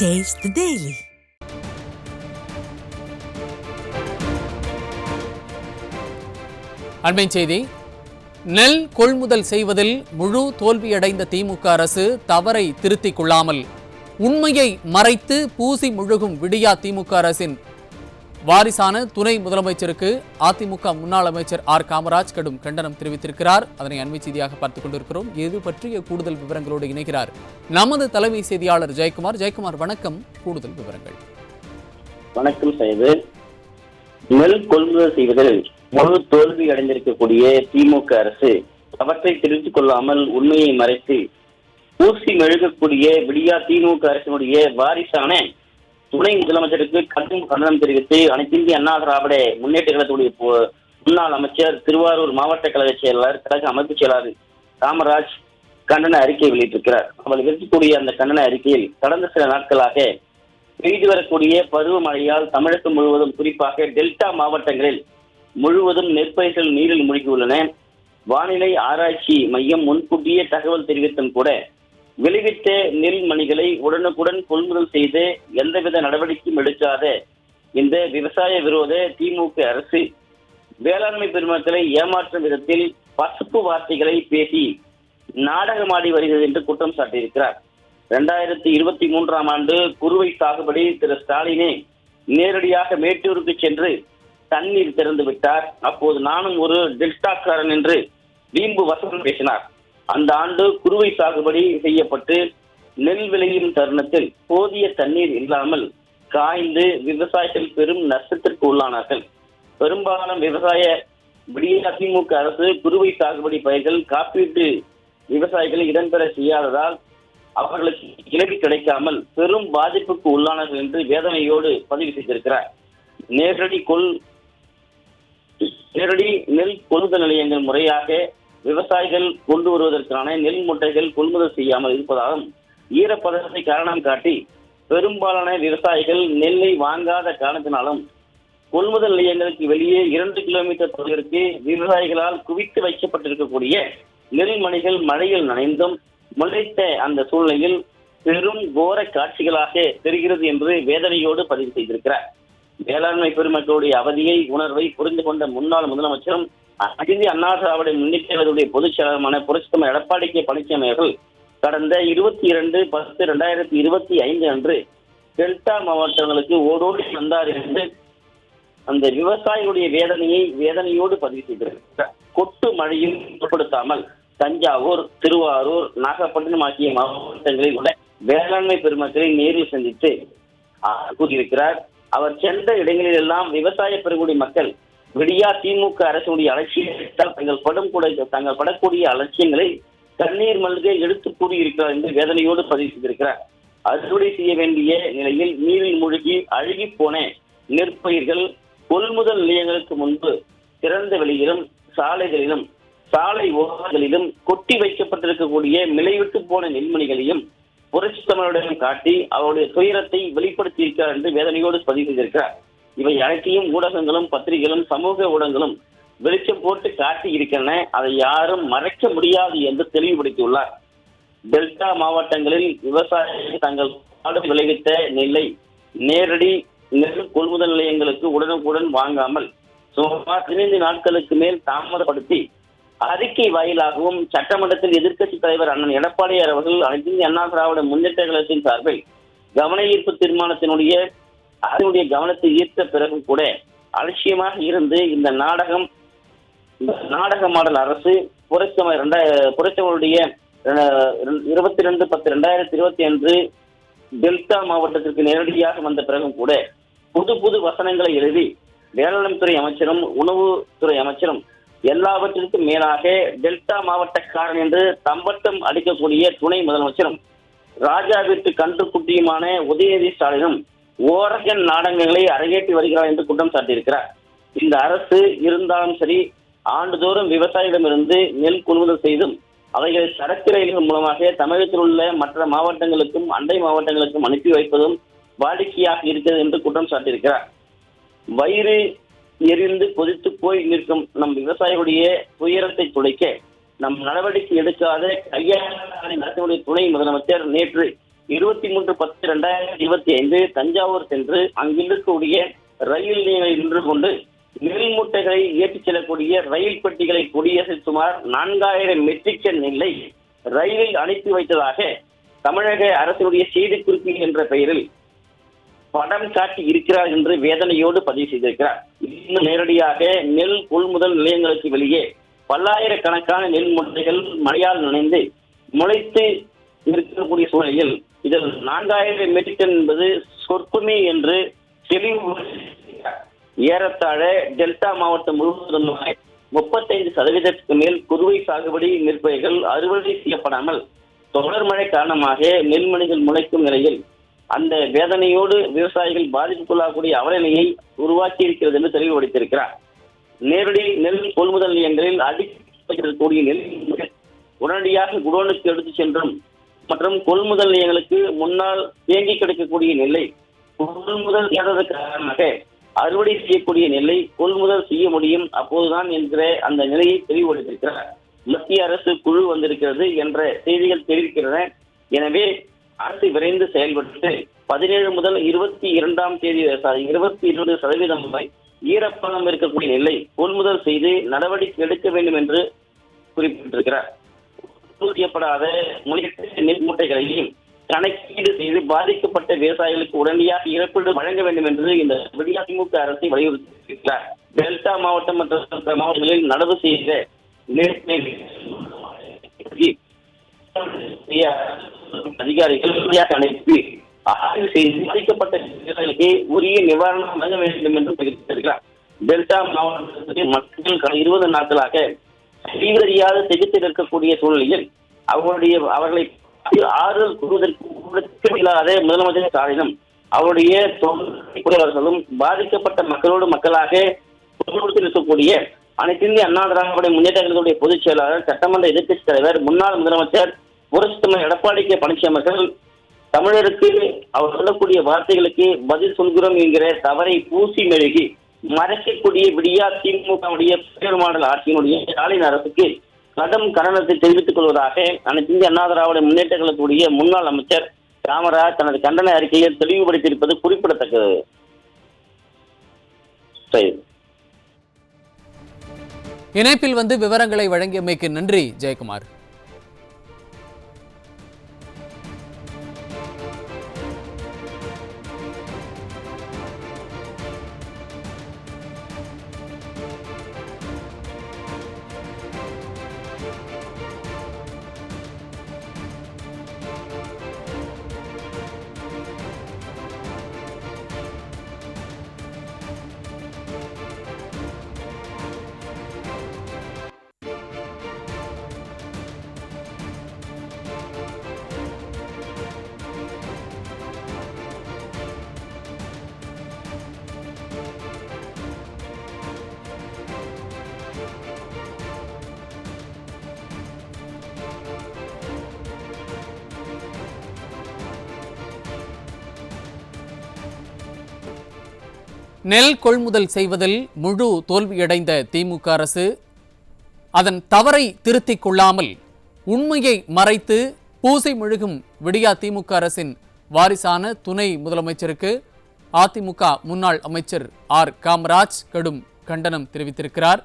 Taste the Daily. அண்மை செய்தி நெல் கொள்முதல் செய்வதில் முழு தோல்வியடைந்த திமுக அரசு தவறை திருத்திக் கொள்ளாமல் உண்மையை மறைத்து பூசி முழுகும் விடியா திமுக அரசின் வாரிசான துணை முதலமைச்சருக்கு அதிமுக முன்னாள் அமைச்சர் ஆர் காமராஜ் கடும் கண்டனம் தெரிவித்திருக்கிறார். அதனை அண்மை செய்தியாக பார்த்துக் கொண்டிருக்கிறோம். இது பற்றிய கூடுதல் விவரங்களோடு இணைகிறார் நமது தலைமை செய்தியாளர் ஜெயக்குமார். ஜெயக்குமார் வணக்கம். கூடுதல் விவரங்கள். வணக்கம் செய்து நெல் கொள்முதல் செய்வதில் முழு தோல்வி அடைந்திருக்கக்கூடிய திமுக அரசு அவற்றை தெரிவித்துக் கொள்ளாமல் உண்மையை மறைத்து ஊசி மெழுகக்கூடிய விடியா திமுக அரசினுடைய வாரிசான துணை முதலமைச்சருக்கு கடும் கண்டனம் தெரிவித்து அனைத்திந்திய அண்ணா திராவிட முன்னேற்ற கழகத்துடைய முன்னாள் அமைச்சர் திருவாரூர் மாவட்ட கழக செயலாளர் கழக அமைப்பு செயலாளர் காமராஜ் கண்டன அறிக்கை வெளியிட்டிருக்கிறார். அவர் விதிக்கக்கூடிய அந்த கண்டன அறிக்கையில் கடந்த சில நாட்களாக பெய்து வரக்கூடிய பருவமழையால் தமிழகம் முழுவதும் குறிப்பாக டெல்டா மாவட்டங்களில் முழுவதும் நெற்பயிர்கள் நீரில் மூழ்கியுள்ளன வானிலை ஆராய்ச்சி மையம் முன்கூட்டியே தகவல் தெரிவித்தும் கூட விளைவித்த நெல் மணிகளை உடனுக்குடன் கொள்முதல் செய்து எந்தவித நடவடிக்கையும் எடுக்காத இந்த விவசாய விரோத திமுக அரசு வேளாண்மை பெருமக்களை ஏமாற்றும் விதத்தில் பசுப்பு வார்த்தைகளை பேசி நாடகமாடி வருகிறது என்று குற்றம் சாட்டியிருக்கிறார். இரண்டாயிரத்தி இருபத்தி மூன்றாம் ஆண்டு குறுவை சாகுபடி திரு ஸ்டாலினே நேரடியாக மேட்டூருக்கு சென்று தண்ணீர் திறந்து விட்டார் அப்போது நானும் ஒரு டெல்டாக்காரன் என்று வீம்பு வசனம் பேசினார். அந்த ஆண்டு குறுவை சாகுபடி செய்யப்பட்டு நெல் விளையும் தருணத்தில் போதிய தண்ணீர் இல்லாமல் காய்ந்து விவசாயிகள் பெரும் நஷ்டத்திற்கு உள்ளானார்கள். பெரும்பாலான விவசாய அதிமுக அரசு குறுவை சாகுபடி பயிர்கள் காப்பீட்டு விவசாயிகள் இடம்பெற செய்யாததால் அவர்களுக்கு இலக்கு கிடைக்காமல் பெரும் பாதிப்புக்கு உள்ளானார்கள் என்று வேதனையோடு பதிவு செய்திருக்கிறார். நேரடி கொள் நேரடி நெல் கொள்முதல் நிலையங்கள் முறையாக விவசாயிகள் கொண்டு வருவதற்கான நெல் மூட்டைகள் கொள்முதல் செய்யாமல் இருப்பதாகவும் ஈரப்பதத்தை காரணம் காட்டி பெரும்பாலான விவசாயிகள் நெல்லை வாங்காத காரணத்தினாலும் கொள்முதல் நிலையங்களுக்கு வெளியே இரண்டு கிலோமீட்டர் தொலைவிற்கு விவசாயிகளால் குவித்து வைக்கப்பட்டிருக்கக்கூடிய நெல் மணிகள் மழையில் நனைந்தும் முளைத்த அந்த சூழ்நிலையில் பெரும் கோர காட்சிகளாக தெரிகிறது என்று வேதனையோடு பதிவு செய்திருக்கிறார். வேளாண்மை பெருமக்களுடைய அவதியை உணர்வை புரிந்து கொண்ட முன்னாள் முதலமைச்சரும் அகிந்தி அண்ணா திராவிட முன்னேற்றங்களுடைய பொதுச் செயலருமான புரட்சித்தலைவர் எடப்பாடி கே பழனிசாமி அவர்கள் கடந்த இருபத்தி இரண்டு பத்து இரண்டாயிரத்தி இருபத்தி ஐந்து அன்று டெல்டா மாவட்டங்களுக்கு ஓடோடி வந்தார் என்று அந்த விவசாயிகளுடைய வேதனையை வேதனையோடு பதிவு செய்திருக்கிறார். கொட்டு மழையும் பொருட்படுத்தாமல் தஞ்சாவூர் திருவாரூர் நாகப்பட்டினம் ஆகிய மாவட்டங்களில் உள்ள வேளாண்மை பெருமக்களை நேரில் சந்தித்து கூறியிருக்கிறார். அவர் சென்ற இடங்களில் எல்லாம் விவசாய பெருங்குடி மக்கள் விடியா திமுக அரசுடைய அலட்சியத்தால் தங்கள் படும் கூட தங்கள் படக்கூடிய அலட்சியங்களை கண்ணீர் மல்க எடுத்து கூறியிருக்கிறார் என்று வேதனையோடு பதிவு செய்திருக்கிறார். அறுவடை செய்ய வேண்டிய நிலையில் நீரில் மூழ்கி அழுகி போன நெற்பயிர்கள் கொள்முதல் நிலையங்களுக்கு முன்பு திறந்த வெளியிலும் சாலைகளிலும் சாலை ஓரங்களிலும் கொட்டி வைக்கப்பட்டிருக்கக்கூடிய நிலைவிட்டு போன நெல்மணிகளையும் புரட்சி தமிழரிடம் காட்டி அவருடைய துயரத்தை வெளிப்படுத்தி இருக்கிறார் என்று வேதனையோடு பதிவு செய்திருக்கிறார். இவை அனைத்தையும் ஊடகங்களும் பத்திரிகைகளும் சமூக ஊடகங்களும் வெளிச்சம் போட்டு காட்டி இருக்கின்றன. அதை யாரும் மறைக்க முடியாது என்று தெளிவுபடுத்தியுள்ளார். டெல்டா மாவட்டங்களில் விவசாயிகள் தங்கள் நாடு விளைவித்த நெல்லை நேரடி நெல் கொள்முதல் நிலையங்களுக்கு உடனுக்குடன் வாங்காமல் சுமார் பதினைந்து நாட்களுக்கு மேல் தாமதப்படுத்தி அறிக்கை வாயிலாகவும் சட்டமன்றத்தில் எதிர்க்கட்சி தலைவர் அண்ணன் எடப்பாடியார் அவர்கள் அனைத்து அண்ணா திராவிட முன்னேற்ற கழகத்தின் சார்பில் கவன ஈர்ப்பு தீர்மானத்தினுடைய அதனுடைய கவனத்தை ஈர்த்த பிறகு கூட அலட்சியமாக இருந்து இந்த நாடகம் இந்த நாடக மாடல் அரசு புரட்சம புரட்சவருடைய இருபத்தி ரெண்டு பத்து ரெண்டாயிரத்தி இருபத்தி அன்று டெல்டா மாவட்டத்திற்கு நேரடியாக வந்த பிறகும் கூட புது புது வசனங்களை எழுதி வேளாண் துறை அமைச்சரும் உணவுத்துறை அமைச்சரும் எல்லாவற்றிற்கும் மேலாக டெல்டா மாவட்டக்காரன் என்று தம்பட்டம் அடிக்கக்கூடிய துணை முதலமைச்சரும் ராஜா வீட்டு கன்று குட்டியுமான உதயநிதி ஸ்டாலினும் ஓரகன் நாடகங்களை அரங்கேற்றி வருகிறார் என்று குற்றம் சாட்டியிருக்கிறார். இந்த அரசு இருந்தாலும் சரி ஆண்டுதோறும் விவசாயிகளிடமிருந்து நெல் கொள்முதல் செய்தும் அவைகளை சரக்கு ரயில்கள் மூலமாக தமிழகத்தில் உள்ள மற்ற மாவட்டங்களுக்கும் அண்டை மாவட்டங்களுக்கும் அனுப்பி வைப்பதும் வாடிக்கையாக இருக்கிறது என்று குற்றம் சாட்டியிருக்கிறார். வயிறு எரிந்து கொதித்து போய் நிற்கும் நம் விவசாயிகளுடைய துயரத்தை துடைக்க நம் நடவடிக்கை எடுக்காத கையாள நடத்தக்கூடிய துணை முதலமைச்சர் நேற்று இருபத்தி மூன்று பத்து இரண்டாயிரத்தி இருபத்தி ஐந்து தஞ்சாவூர் சென்று அங்கிருக்கக்கூடிய ரயில் நிலையங்களில் நின்று கொண்டு நெல் மூட்டைகளை ஏற்றிச் செல்லக்கூடிய ரயில் பெட்டிகளை கொடியேற்றி சுமார் நான்காயிரம் மெட்ரிக் டன் நெல்லை ரயிலில் அனுப்பி வைத்ததாக தமிழக அரசினுடைய செய்திக்குறிப்பு என்ற பெயரில் படம் காட்டி இருக்கிறார் என்று வேதனையோடு பதிவு செய்திருக்கிறார். இன்னும் நேரடியாக நெல் கொள்முதல் நிலையங்களுக்கு வெளியே பல்லாயிரக்கணக்கான நெல் மூட்டைகள் மழையால் நனைந்து முளைத்து இருக்கக்கூடிய சூழ்நிலையில் இதில் நான்காயிரம் மெட்ரிக் டன் என்பது சொற்பமே என்று தெளிவு ஏறத்தாழ டெல்டா மாவட்டம் முழுவதும் முப்பத்தைந்து சதவீதத்துக்கு மேல் குறுவை சாகுபடி நெற்பயிர்கள் அறுவடை செய்யப்படாமல் தொடர் மழை காரணமாக நெல்மணிகள் முளைக்கும் நிலையில் அந்த வேதனையோடு விவசாயிகள் பாதிப்புக்குள்ளாகக்கூடிய அவலநிலையை உருவாக்கி இருக்கிறது என்று தெளிவுபடுத்தியிருக்கிறார். நேரடி நெல் கொள்முதல் நிலையங்களில் அடிக்கக்கூடிய நெல் உடனடியாக குடோனுக்கு எடுத்து சென்றும் மற்றும் கொள்முதல் நிலையங்களுக்கு முன்னால் தேங்கி கிடைக்கக்கூடிய நிலை கொள்முதல் செய்யாதது காரணமாக அறுவடை செய்யக்கூடிய நிலை கொள்முதல் செய்ய முடியும். அப்போதுதான் என்கிற அந்த நிலையை தெளிவுபடுத்தியிருக்கிறார். மத்திய அரசு குழு வந்திருக்கிறது என்ற செய்திகள் தெரிவிக்கின்றன. எனவே அரசு விரைந்து செயல்பட்டு பதினேழு முதல் இருபத்தி இரண்டாம் தேதி இருபத்தி இருபது சதவீதம் வரை ஈரப்பதம் இருக்கக்கூடிய நிலை கொள்முதல் செய்து நடவடிக்கை எடுக்க வேண்டும் என்று குறிப்பிட்டிருக்கிறார். கொள்முதல் செய்யப்படாத முயற்சி நெல் மூட்டைகளையும் கணக்கீடு செய்து பாதிக்கப்பட்ட விவசாயிகளுக்கு உடனடியாக இழப்பீடு வழங்க வேண்டும் என்று இந்த அதிமுக அரசை வலியுறுத்தியிருக்கிறார். டெல்டா மாவட்டம் மற்றும் மாவட்டங்களில் நடவு செய்த அதிகாரிகள் உடனடியாக அனுப்பி ஆய்வு செய்து பாதிக்கப்பட்ட விவசாயிகளுக்கு உரிய நிவாரணம் வழங்க வேண்டும் என்று தெரிவித்திருக்கிறார். டெல்டா மாவட்டத்தில் மக்கள் கடந்த இருபது நாட்களாக தீவிரறியாத திகைத்து இருக்கக்கூடிய சூழ்நிலையில் அவர்களுடைய அவர்களை ஆறுதல் கூறுவதற்கு இல்லாத முதலமைச்சர் ஸ்டாலினும் அவருடைய தொழிலாளர்களும் பாதிக்கப்பட்ட மக்களோடு மக்களாக குடும்பத்தில் இருக்கக்கூடிய அனைத்து இந்திய அண்ணா திராவிட முன்னேற்ற கழகத்துடைய பொதுச் செயலாளர் சட்டமன்ற எதிர்க்கட்சி தலைவர் முன்னாள் முதலமைச்சர் புரட்சி எடப்பாடி கே. பழனிசாமி அவர்கள் தமிழருக்கு அவர் சொல்லக்கூடிய வார்த்தைகளுக்கு பதில் சொல்கிறோம் என்கிற தவறை பூசி மெழுகி மறைக்கக்கூடிய விடியா திமுகவுடைய மாடல் ஆட்சியினுடைய ஸ்டாலின் அரசுக்கு கடும் கண்டனத்தை தெரிவித்துக் கொள்வதாக அனைத்து இந்திய அண்ணா திராவிட முன்னேற்ற கழகத்துடைய முன்னாள் அமைச்சர் காமராஜ் தனது கண்டன அறிக்கையை தெளிவுபடுத்தியிருப்பது குறிப்பிடத்தக்கது. இணைப்பில் வந்து விவரங்களை வழங்கியமைக்கு நன்றி ஜெயக்குமார். நெல் கொள்முதல் செய்வதில் முழு தோல்வியடைந்த திமுக அரசு அதன் தவறை திருத்திக் கொள்ளாமல் உண்மையை மறைத்து பூசை முழுகும் விடியா திமுக அரசின் வாரிசான துணை முதலமைச்சருக்கு அதிமுக முன்னாள் அமைச்சர் ஆர் காமராஜ் கடும் கண்டனம் தெரிவித்திருக்கிறார்.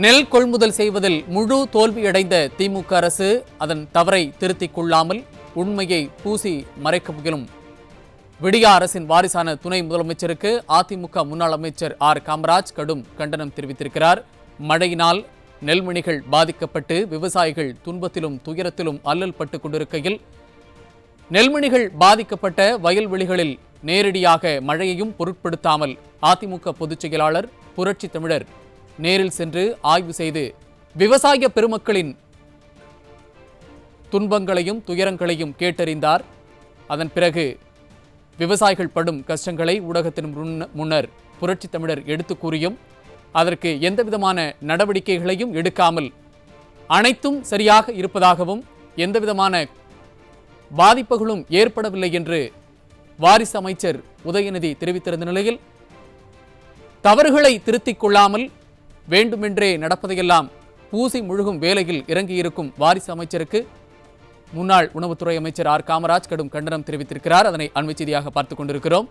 நெல் கொள்முதல் செய்வதில் முழு தோல்வியடைந்த திமுக அரசு அதன் தவறை திருத்திக் கொள்ளாமல் உண்மையை பூசி மறைக்க முயலும். விடியா அரசின் வாரிசான துணை முதலமைச்சருக்கு அதிமுக முன்னாள் அமைச்சர் ஆர். காமராஜ் கடும் கண்டனம் தெரிவித்திருக்கிறார். மழையினால் நெல்மணிகள் பாதிக்கப்பட்டு விவசாயிகள் துன்பத்திலும் துயரத்திலும் அல்லல் பட்டு கொண்டிருக்கையில் நெல்மணிகள் பாதிக்கப்பட்ட வயல்வெளிகளில் நேரடியாக மழையையும் பொருட்படுத்தாமல் அதிமுக பொதுச் செயலாளர் புரட்சி தமிழர் நேரில் சென்று ஆய்வு செய்து விவசாய பெருமக்களின் துன்பங்களையும் துயரங்களையும் கேட்டறிந்தார். அதன் பிறகு விவசாயிகள் படும் கஷ்டங்களை ஊடகத்தின் முன்னர் புரட்சி தமிழர் எடுத்து கூறியும் அதற்கு எந்தவிதமான நடவடிக்கைகளையும் எடுக்காமல் அனைத்தும் சரியாக இருப்பதாகவும் எந்தவிதமான பாதிப்புகளும் ஏற்படவில்லை என்று வாரிசு அமைச்சர் உதயநிதி தெரிவித்திருந்த நிலையில் தவறுகளை திருத்திக் கொள்ளாமல் வேண்டுமென்றே நடப்பதையெல்லாம் பூசி முழுகும் வேலையில் இறங்கியிருக்கும் வாரிசு அமைச்சருக்கு முன்னாள் உணவுத்துறை அமைச்சர் ஆர். காமராஜ் கடும் கண்டனம் தெரிவித்திருக்கிறார். அதனை அண்மை செய்தியாக பார்த்துக் கொண்டிருக்கிறோம்.